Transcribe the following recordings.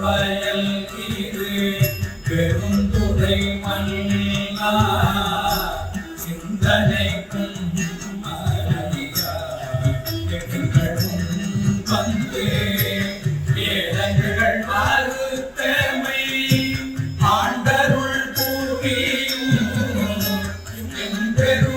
வயல் இது பெருந்துரை மன்னா சிந்தனைக்கும் வந்து ஏழங்கள் மறுத்தமை ஆண்டருள் பூமியும் பெரும்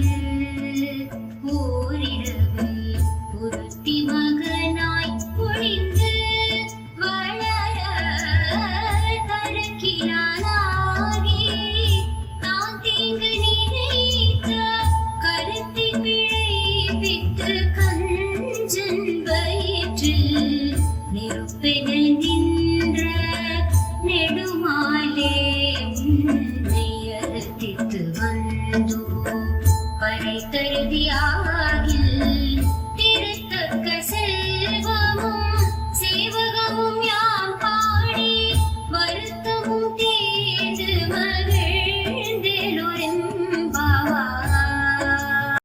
Thank.